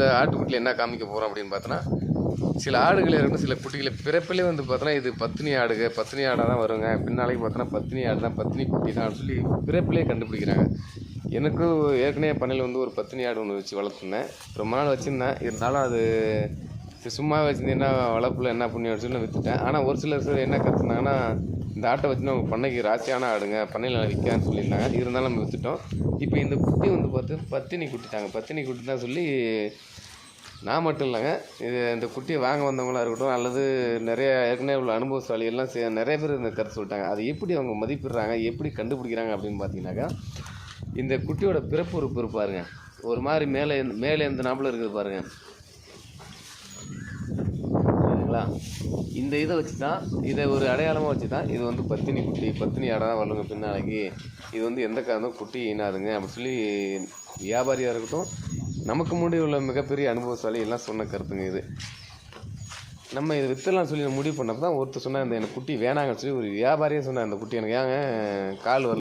இந்த ஆட்டுக்குட்டியில் என்ன காமிக்க போகிறோம் அப்படின்னு பார்த்தோன்னா சில ஆடுகள் இருக்கணும் சில குட்டிகளை பிறப்பிலே வந்து பார்த்தோன்னா இது பத்தினி ஆடுக பத்தினி ஆடாக தான் வருங்க. பின்னாளைக்கு பார்த்தோன்னா பத்தினி ஆடு தான் பத்தினி குட்டி தான் சொல்லி பிறப்பிலே கண்டுபிடிக்கிறாங்க. எனக்கு ஏற்கனவே பண்ணையில் வந்து ஒரு பத்தினி ஆடு ஒன்று வச்சு வளர்த்துருந்தேன் ரொம்ப நாள் வச்சுருந்தேன். இருந்தாலும் அது சும்மா சும்மா வச்சுருந்தீங்கன்னா வளர்ப்பில் என்ன பண்ணி வச்சுன்னு விற்றுட்டேன் ஆனால் ஒரு சிலர் சார் என்ன கற்றுனாங்கன்னா இந்த ஆட்டை வச்சு நம்ம பண்ணைக்கு ராசியான ஆடுங்க பண்ணையில் விற்கான்னு சொல்லியிருந்தாங்க. இருந்தாலும் நம்ம விற்றுட்டோம் இப்போ இந்த குட்டி வந்து பார்த்து பத்தினி குட்டிட்டாங்க. பத்தினி குட்டி தான் சொல்லி நான் மட்டும் இல்லைங்க. இது இந்த குட்டியை வாங்க வந்தவங்களா இருக்கட்டும் அல்லது நிறைய ஏற்கனவே உள்ள அனுபவசாலியெல்லாம் சே நிறைய பேர் இந்த கருத்து சொல்லிட்டாங்க. அது எப்படி அவங்க மதிப்பிடுறாங்க எப்படி கண்டுபிடிக்கிறாங்க அப்படின்னு பார்த்தீங்கன்னாக்கா இந்த குட்டியோட பிறப்பு உறுப்பு இருப்பாருங்க ஒரு மாதிரி மேலே மேலே எந்த நாப்பில் இருக்குது பாருங்கள் சரிங்களா இந்த இதை வச்சு தான் இதை ஒரு அடையாளமாக வச்சு தான் இது வந்து பத்தினி குட்டி பத்தினி ஆடாக தான் வருங்க பின்னாளைக்கு இது வந்து எந்த காரணம் குட்டி இனாதுங்க அப்படின்னு சொல்லி வியாபாரியாக இருக்கட்டும் நமக்கு முன்னாடி உள்ள மிகப்பெரிய அனுபவசாலி எல்லாம் சொன்ன கருத்துங்க இது. நம்ம இது வித்தலாம் சொல்லி முடிவு பண்ணப்போ தான் ஒருத்தர் சொன்னார் இந்த எனக்கு குட்டி வேணாங்கன்னு சொல்லி ஒரு வியாபாரியே சொன்னார் அந்த குட்டி எனக்கு ஏங்க கால் வரல